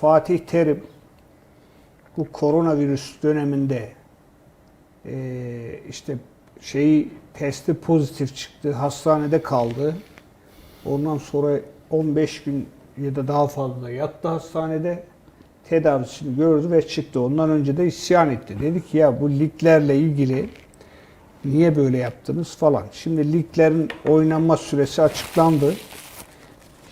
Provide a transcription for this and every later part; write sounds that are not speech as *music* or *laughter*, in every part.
Fatih Terim bu koronavirüs döneminde eee, işte şeyi testi pozitif çıktı, hastanede kaldı. Ondan sonra 15 gün ya da daha fazla yattı hastanede. Tedavisini gördü ve çıktı. Ondan önce de isyan etti. Dedi ki ya bu liglerle ilgili niye böyle yaptınız falan. Şimdi liglerin oynanma süresi açıklandı.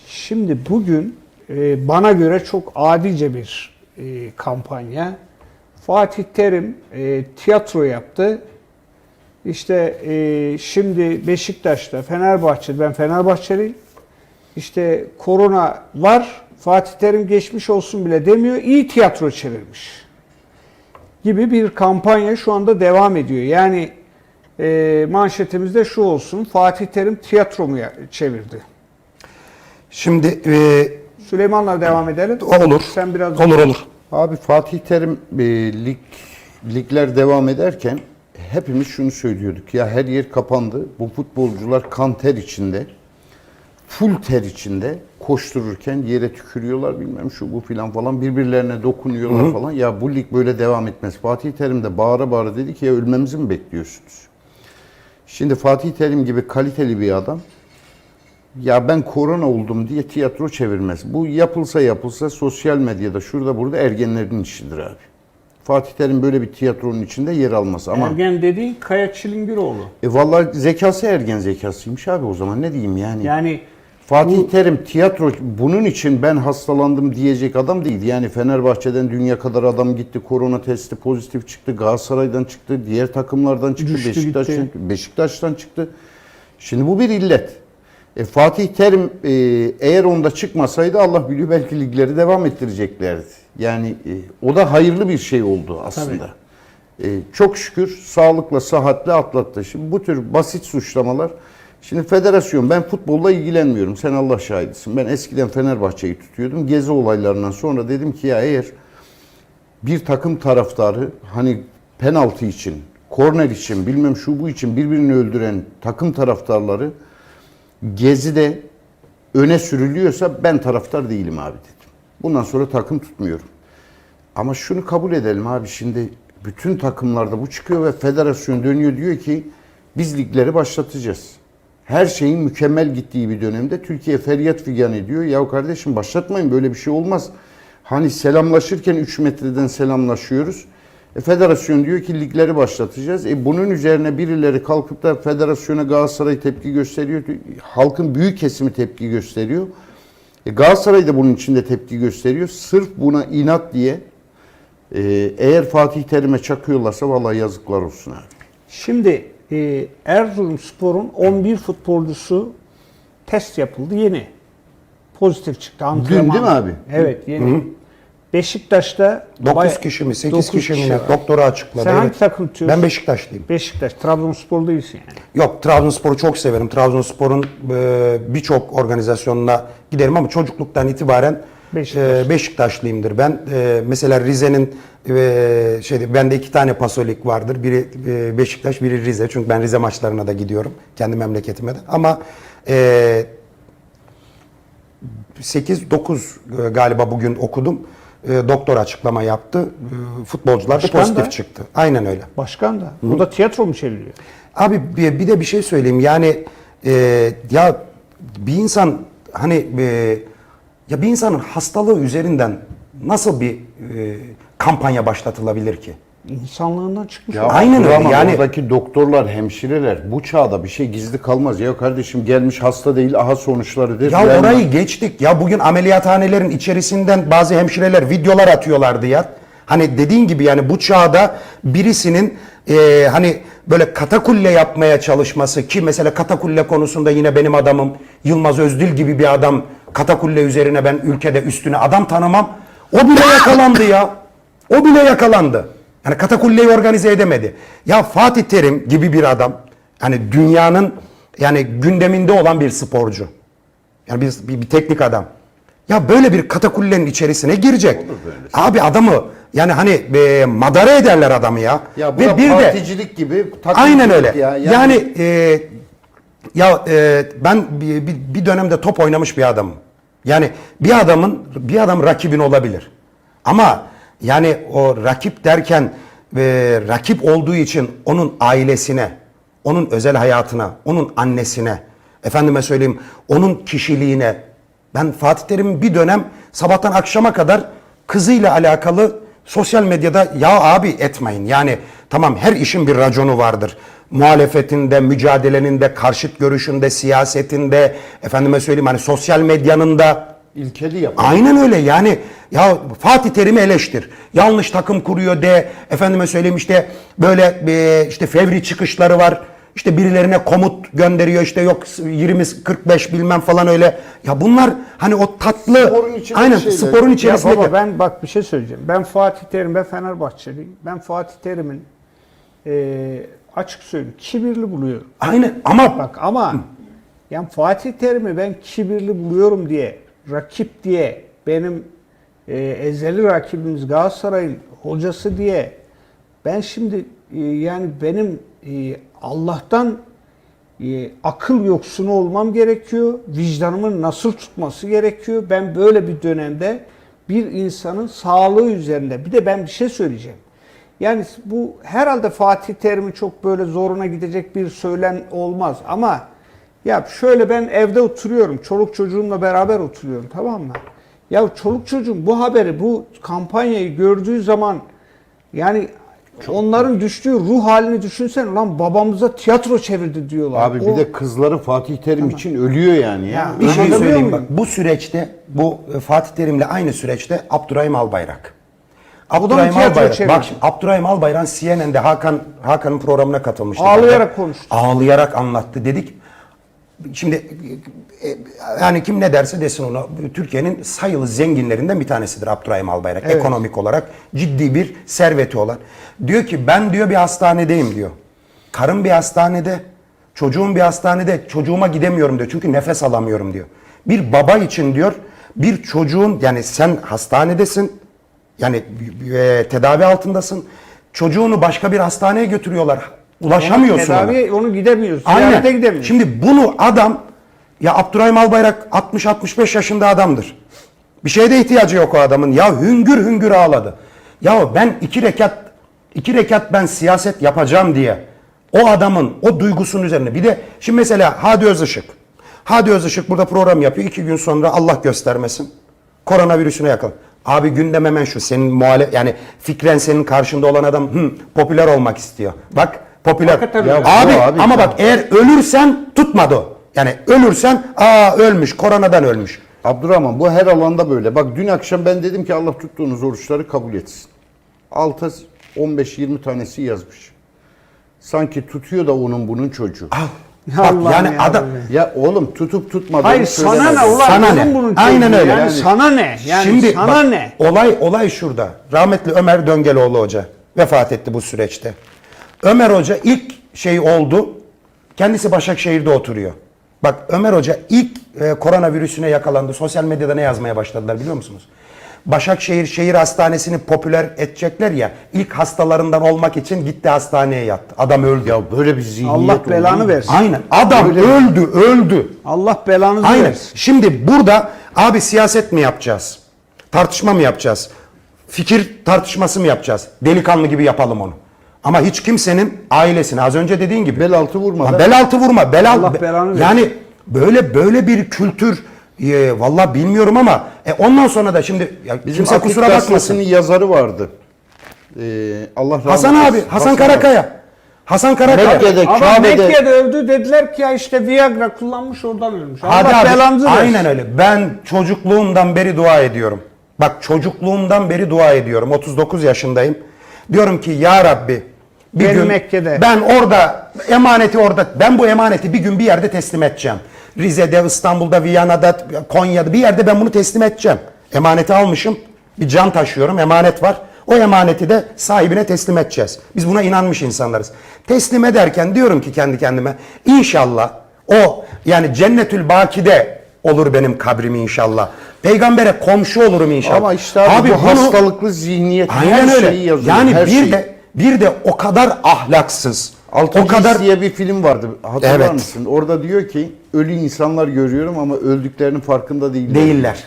Şimdi bugün e, bana göre çok adice bir e, kampanya. Fatih Terim e, tiyatro yaptı. İşte e, şimdi Beşiktaş'ta, Fenerbahçe'de, ben Fenerbahçeliyim. İşte korona var, Fatih Terim geçmiş olsun bile demiyor, iyi tiyatro çevirmiş. Gibi bir kampanya şu anda devam ediyor. Yani manşetimizde şu olsun, Fatih Terim tiyatro mu çevirdi? Şimdi e, Süleyman'la devam edelim. olur. Sen biraz Olur olur. Abi Fatih Terim e, lig ligler devam ederken hepimiz şunu söylüyorduk. Ya her yer kapandı. Bu futbolcular kan ter içinde, full ter içinde koştururken yere tükürüyorlar bilmem şu bu filan falan birbirlerine dokunuyorlar falan. Ya bu lig böyle devam etmez. Fatih Terim de bağıra bağıra dedi ki ya ölmemizi mi bekliyorsunuz? Şimdi Fatih Terim gibi kaliteli bir adam ya ben korona oldum diye tiyatro çevirmez. Bu yapılsa yapılsa sosyal medyada şurada burada ergenlerin işidir abi. Fatih Terim böyle bir tiyatronun içinde yer almaz ama Ergen dediğin Kaya Çilingiroğlu. e vallahi zekası ergen zekasıymış abi o zaman ne diyeyim yani. Yani Fatih bu- Terim tiyatro bunun için ben hastalandım diyecek adam değil. Yani Fenerbahçe'den dünya kadar adam gitti. Korona testi pozitif çıktı. Galatasaray'dan çıktı. Diğer takımlardan çıktı. Düştü, Beşiktaş'tan, gitti. Beşiktaş'tan çıktı. Şimdi bu bir illet. E, Fatih Terim e, eğer onda çıkmasaydı Allah biliyor belki ligleri devam ettireceklerdi. Yani e, o da hayırlı bir şey oldu aslında. E, çok şükür sağlıkla, sıhhatle atlattı. Şimdi bu tür basit suçlamalar Şimdi federasyon ben futbolla ilgilenmiyorum. Sen Allah şahidisin. Ben eskiden Fenerbahçe'yi tutuyordum. Gezi olaylarından sonra dedim ki ya eğer bir takım taraftarı hani penaltı için, korner için, bilmem şu bu için birbirini öldüren takım taraftarları Gezi'de öne sürülüyorsa ben taraftar değilim abi dedim. Bundan sonra takım tutmuyorum. Ama şunu kabul edelim abi şimdi bütün takımlarda bu çıkıyor ve federasyon dönüyor diyor ki biz ligleri başlatacağız. Her şeyin mükemmel gittiği bir dönemde Türkiye feryat figan ediyor. Ya kardeşim başlatmayın böyle bir şey olmaz. Hani selamlaşırken 3 metreden selamlaşıyoruz. E, federasyon diyor ki ligleri başlatacağız. E, bunun üzerine birileri kalkıp da federasyona Galatasaray tepki gösteriyor. Halkın büyük kesimi tepki gösteriyor. E, Galatasaray da bunun içinde tepki gösteriyor. Sırf buna inat diye e, eğer Fatih Terim'e çakıyorlarsa vallahi yazıklar olsun abi. şimdi e, Erzurumspor'un 11 futbolcusu test yapıldı yeni. Pozitif çıktı. Antrenman. değil mi abi? Evet yeni. Beşiktaş'ta 9 baya- kişi mi 8 dokuz kişi mi var. Doktoru açıkladı. Sen hangi evet. takım tutuyorsun? Ben Beşiktaşlıyım. Beşiktaş. Trabzonspor değilsin yani. Yok Trabzonspor'u çok severim. Trabzonspor'un e, birçok organizasyonuna giderim ama çocukluktan itibaren Beşiktaş. e, Beşiktaşlıyımdır. Ben e, mesela Rize'nin e, şeyde bende iki tane pasolik vardır. Biri e, Beşiktaş, biri Rize. Çünkü ben Rize maçlarına da gidiyorum. Kendi memleketime de. Ama e, 8-9 galiba bugün okudum. E, doktor açıklama yaptı. E, futbolcular da Başkan pozitif da. çıktı. Aynen öyle. Başkan da. O da tiyatro mu çeviriyor? Abi bir, bir de bir şey söyleyeyim. Yani e, ya bir insan hani e, ya bir insanın hastalığı üzerinden nasıl bir e, kampanya başlatılabilir ki? İnsanlığından çıkmış. Ya Aynen öyle, yani- oradaki doktorlar, hemşireler bu çağda bir şey gizli kalmaz. Ya kardeşim gelmiş hasta değil aha sonuçları der. Ya orayı geçtik. Ya bugün ameliyathanelerin içerisinden bazı hemşireler videolar atıyorlardı ya. Hani dediğin gibi yani bu çağda birisinin e, hani böyle katakulle yapmaya çalışması ki mesela katakulle konusunda yine benim adamım Yılmaz Özdil gibi bir adam katakulle üzerine ben ülkede üstüne adam tanımam. O bile yakalandı ya. O bile yakalandı. Yani katakulleyi organize edemedi. Ya Fatih Terim gibi bir adam hani dünyanın yani gündeminde olan bir sporcu. Yani bir, bir, bir teknik adam. Ya böyle bir katakullenin içerisine girecek. Abi adamı yani hani e, madara ederler adamı ya. Ya bu Ve da bir de particilik gibi takımcılık aynen öyle. Ya. Yani, e, ya e, ben bir, bir, bir dönemde top oynamış bir adamım. Yani bir adamın bir adam rakibin olabilir. Ama yani o rakip derken e, rakip olduğu için onun ailesine, onun özel hayatına, onun annesine, efendime söyleyeyim onun kişiliğine. Ben Fatih Terim'in bir dönem sabahtan akşama kadar kızıyla alakalı sosyal medyada ya abi etmeyin. Yani tamam her işin bir raconu vardır. Muhalefetinde, mücadelenin karşıt görüşünde, siyasetinde, efendime söyleyeyim hani sosyal medyanın da İlkeli yap. Aynen öyle yani ya Fatih Terim'i eleştir. Yanlış takım kuruyor de efendime söyleyeyim işte böyle e, işte fevri çıkışları var. İşte birilerine komut gönderiyor işte yok 20 45 bilmem falan öyle. Ya bunlar hani o tatlı Sporun aynen şeyler. sporun içerisinde baba ben bak bir şey söyleyeceğim. Ben Fatih Terim ve Fenerbahçeliyim. Ben Fatih Terim'in eee açık söyleyeyim kibirli buluyorum. aynen ama Bak ama yani Fatih Terim'i ben kibirli buluyorum diye, rakip diye, benim e, ezeli rakibimiz Galatasaray'ın hocası diye ben şimdi e, yani benim e, Allah'tan e, akıl yoksunu olmam gerekiyor. Vicdanımın nasıl tutması gerekiyor. Ben böyle bir dönemde bir insanın sağlığı üzerinde bir de ben bir şey söyleyeceğim. Yani bu herhalde Fatih Terim'i çok böyle zoruna gidecek bir söylem olmaz ama ya şöyle ben evde oturuyorum. Çoluk çocuğumla beraber oturuyorum tamam mı? Ya çoluk çocuğum bu haberi, bu kampanyayı gördüğü zaman yani onların düştüğü ruh halini düşünsen lan babamıza tiyatro çevirdi diyorlar. Abi bir O- de kızları Fatih Terim için ölüyor yani ya. Ya, bir şey söyleyeyim bak bu süreçte bu e, Fatih Terim'le aynı süreçte Abdurrahim Albayrak. Abdurrahim Albayrak. çevirdi? Bak şimdi Abdurrahim Albayrak CNN'de Hakan Hakan'ın programına katılmıştı. Ağlayarak konuştu. Ağlayarak anlattı. Dedik şimdi e, yani kim ne derse desin onu Türkiye'nin sayılı zenginlerinden bir tanesidir Abdurrahim Albayrak. Evet. Ekonomik olarak ciddi bir serveti olan. Diyor ki ben diyor bir hastanedeyim diyor. Karım bir hastanede, çocuğum bir hastanede, çocuğuma gidemiyorum diyor. Çünkü nefes alamıyorum diyor. Bir baba için diyor bir çocuğun yani sen hastanedesin. Yani e, tedavi altındasın. Çocuğunu başka bir hastaneye götürüyorlar. Ulaşamıyorsun ona. Onu gidemiyoruz. Aynen. Ziyarete gidemiyoruz. Şimdi bunu adam ya Abdurrahim Albayrak 60-65 yaşında adamdır. Bir şeye ihtiyacı yok o adamın. Ya hüngür hüngür ağladı. Ya ben iki rekat iki rekat ben siyaset yapacağım diye o adamın o duygusunun üzerine bir de şimdi mesela Hadi Özışık. Hadi Özışık burada program yapıyor. iki gün sonra Allah göstermesin. Koronavirüsüne yakın. Abi gündem hemen şu. Senin muhalef yani fikren senin karşında olan adam hı, popüler olmak istiyor. Bak popüler. Hakikaten Ya öyle. abi, abi, ama bak eğer ölürsen tutmadı o. Yani ölürsen aa ölmüş koronadan ölmüş. Abdurrahman bu her alanda böyle. Bak dün akşam ben dedim ki Allah tuttuğunuz oruçları kabul etsin. Alta 15-20 tanesi yazmış. Sanki tutuyor da onun bunun çocuğu. Bak Allah'ım yani ya adam. Ya oğlum tutup tutmadığını Hayır sana ne ulan Sana bizim ne? bunun Aynen çocuğu öyle. Yani, Yani- sana ne? Yani Şimdi sana bak, ne? Olay olay şurada. Rahmetli Ömer Döngeloğlu Hoca vefat etti bu süreçte. Ömer Hoca ilk şey oldu. Kendisi Başakşehir'de oturuyor. Bak Ömer Hoca ilk e, koronavirüsüne yakalandı. Sosyal medyada ne yazmaya başladılar biliyor musunuz? Başakşehir Şehir Hastanesi'ni popüler edecekler ya. ilk hastalarından olmak için gitti hastaneye yattı. Adam öldü. Ya böyle bir zihniyet Allah belanı versin. Aynen. Adam Öyle. öldü, öldü. Allah belanızı Aynen. versin. Şimdi burada abi siyaset mi yapacağız? Tartışma mı yapacağız? Fikir tartışması mı yapacağız? Delikanlı gibi yapalım onu. Ama hiç kimsenin ailesine az önce dediğin gibi. Bel altı vurmadan. Ha, bel altı vurma. Bel altı. Yani böyle böyle bir kültür e, valla bilmiyorum ama e, ondan sonra da şimdi ya, Bizim kimse Akit kusura bakmasın. yazarı vardı. Ee, Allah rahmet Hasan abi. Hasan abi. Karakaya. Hasan Karakaya. Mekke'de, Ama Kabe'de Mekke'de öldü dediler ki ya işte Viagra kullanmış oradan ölmüş. Hadi Allah abi, belanızı versin. aynen öyle. Ben çocukluğumdan beri dua ediyorum. Bak çocukluğumdan beri dua ediyorum. 39 yaşındayım. Diyorum ki ya Rabbi bir Benim gün Mekke'de. ben orada emaneti orada ben bu emaneti bir gün bir yerde teslim edeceğim. Rize'de, İstanbul'da, Viyana'da, Konya'da bir yerde ben bunu teslim edeceğim. Emaneti almışım. Bir can taşıyorum. Emanet var. O emaneti de sahibine teslim edeceğiz. Biz buna inanmış insanlarız. Teslim ederken diyorum ki kendi kendime inşallah o yani cennetül bakide olur benim kabrim inşallah. Peygambere komşu olurum inşallah. Ama işte abi, bu bunu- hastalıklı zihniyet Aynen her öyle. şeyi yazıyor. yani her bir şeyi. de bir de o kadar ahlaksız, Altıncı o kadar diye bir film vardı. Hatırlar Evet. mısın? Orada diyor ki ölü insanlar görüyorum ama öldüklerinin farkında değiller. değiller.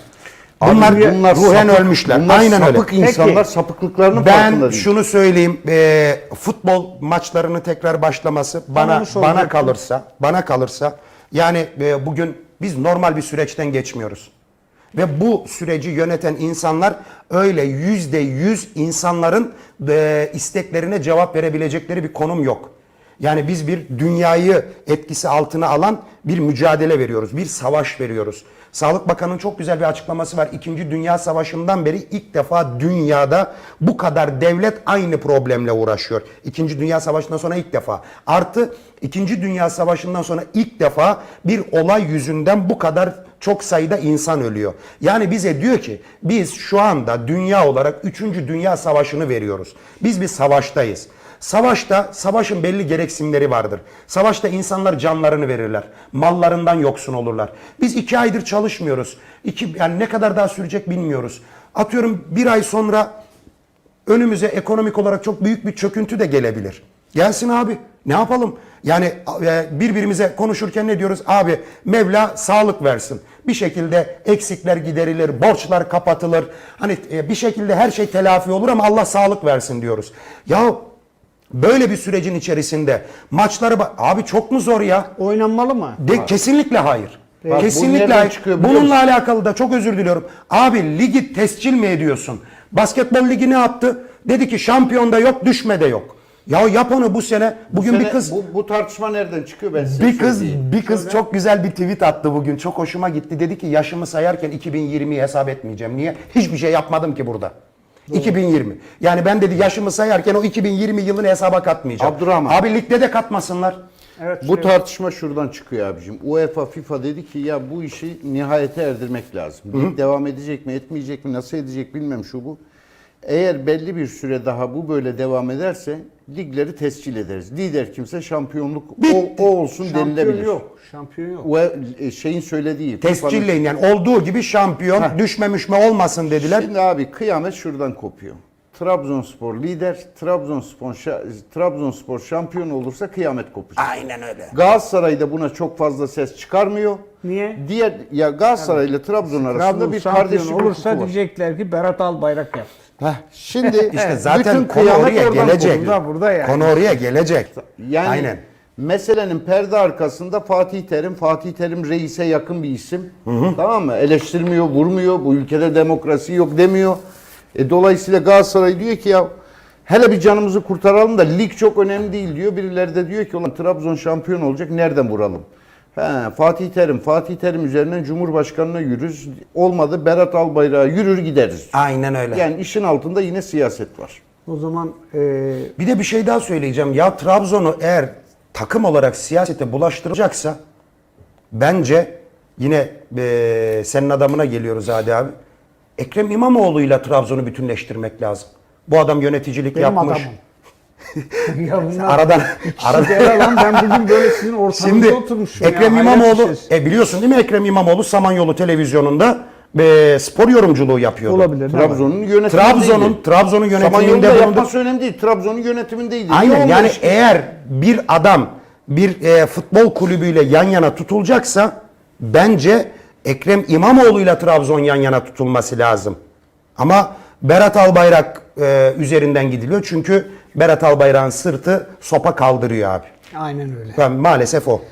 Abi Bunlar, ruhen sapık- ölmüşler. Bunlar Aynen öyle. sapık insanlar Peki. sapıklıklarının farkında Ben değil. şunu söyleyeyim. e, futbol maçlarının tekrar başlaması bana bana kalırsa, bana kalırsa yani e, bugün biz normal bir süreçten geçmiyoruz. Ve bu süreci yöneten insanlar öyle yüzde yüz insanların e, isteklerine cevap verebilecekleri bir konum yok. Yani biz bir dünyayı etkisi altına alan bir mücadele veriyoruz, bir savaş veriyoruz. Sağlık Bakanı'nın çok güzel bir açıklaması var. İkinci Dünya Savaşı'ndan beri ilk defa dünyada bu kadar devlet aynı problemle uğraşıyor. İkinci Dünya Savaşı'ndan sonra ilk defa. Artı İkinci Dünya Savaşı'ndan sonra ilk defa bir olay yüzünden bu kadar çok sayıda insan ölüyor. Yani bize diyor ki biz şu anda dünya olarak 3. Dünya Savaşı'nı veriyoruz. Biz bir savaştayız. Savaşta, savaşın belli gereksinimleri vardır. Savaşta insanlar canlarını verirler. Mallarından yoksun olurlar. Biz iki aydır çalışmıyoruz. İki, yani ne kadar daha sürecek bilmiyoruz. Atıyorum bir ay sonra önümüze ekonomik olarak çok büyük bir çöküntü de gelebilir. Gelsin abi. Ne yapalım? Yani e, birbirimize konuşurken ne diyoruz? Abi Mevla sağlık versin. Bir şekilde eksikler giderilir, borçlar kapatılır. Hani e, bir şekilde her şey telafi olur ama Allah sağlık versin diyoruz. Ya böyle bir sürecin içerisinde maçları abi çok mu zor ya? Oynanmalı mı? De, kesinlikle hayır. Bak, kesinlikle hayır. çıkıyor Bununla musun? alakalı da çok özür diliyorum. Abi ligi tescil mi ediyorsun? Basketbol ligi ne yaptı? Dedi ki şampiyonda yok, düşmede yok. Ya yap onu bu sene. Bugün Sene- bir kız bu, bu tartışma nereden çıkıyor ben size bir kız söyleyeyim. bir kız çok güzel bir tweet attı bugün. Çok hoşuma gitti. Dedi ki yaşımı sayarken 2020'yi hesap etmeyeceğim. Niye? Hiçbir şey yapmadım ki burada. 2020. Yani ben dedi yaşımı sayarken o 2020 yılını hesaba katmayacağım. Abdurrahman. Abi ligde de katmasınlar. Evet. Bu şey- tartışma şuradan çıkıyor abicim. UEFA, FIFA dedi ki ya bu işi nihayete erdirmek lazım. Lig devam edecek mi, etmeyecek mi, nasıl edecek bilmem şu bu. Eğer belli bir süre daha bu böyle devam ederse ligleri tescil ederiz. Lider kimse şampiyonluk o, o olsun Şampiyon denilebilir. yok. Şampiyon yok. Ue- e, şeyin söylediği. Tescilleyin yani olduğu gibi şampiyon düşmemiş mi olmasın dediler. Şimdi abi kıyamet şuradan kopuyor. Trabzonspor lider, Trabzonspor şa- Trabzonspor şampiyon olursa kıyamet kopacak. Aynen öyle. Galatasaray da buna çok fazla ses çıkarmıyor. Niye? Diğer ya Galatasaray ile Trabzon arasında Trabzon bir kardeşlik olursa diyecekler ki Berat Albayrak yaptı. Heh, Şimdi *laughs* İşte zaten bütün konu kıyamet oraya gelecek. Burada, burada yani. Konu oraya gelecek. Yani Aynen. meselenin perde arkasında Fatih Terim, Fatih Terim reise yakın bir isim. Tamam mı? Eleştirmiyor, vurmuyor. Bu ülkede demokrasi yok demiyor. E, dolayısıyla Galatasaray diyor ki ya hele bir canımızı kurtaralım da lig çok önemli değil diyor. Birileri de diyor ki ulan Trabzon şampiyon olacak nereden vuralım? He, Fatih Terim, Fatih Terim üzerinden Cumhurbaşkanı'na yürürüz. Olmadı Berat Albayrak'a yürür gideriz. Aynen öyle. Yani işin altında yine siyaset var. O zaman e, Bir de bir şey daha söyleyeceğim. Ya Trabzon'u eğer takım olarak siyasete bulaştıracaksa bence yine eee, senin adamına geliyoruz Hadi abi. Ekrem İmamoğlu'yla Trabzon'u bütünleştirmek lazım. Bu adam yöneticilik benim yapmış. adamım. *laughs* ya bunlar Aradan *laughs* Arada aradan lan ben bugün böyle sizin *laughs* ortamınızda Şimdi oturmuşum Ekrem ya. İmamoğlu bir şey. e biliyorsun değil mi Ekrem İmamoğlu Samanyolu televizyonunda e, spor yorumculuğu yapıyordu. olabilir. ne var? Trabzon'un yönetimindeydi. Trabzon'un Trabzon'un Samanyolu'da yönetiminde bulundu. yapması önemli değil. Trabzon'un yönetimindeydi. Niye Aynen olmadı yani işte? eğer bir adam bir e, futbol kulübüyle yan yana tutulacaksa bence Ekrem İmamoğlu'yla Trabzon yan yana tutulması lazım. Ama Berat Albayrak e, üzerinden gidiliyor çünkü Berat Albayrak'ın sırtı sopa kaldırıyor abi. Aynen öyle. Ben, maalesef o.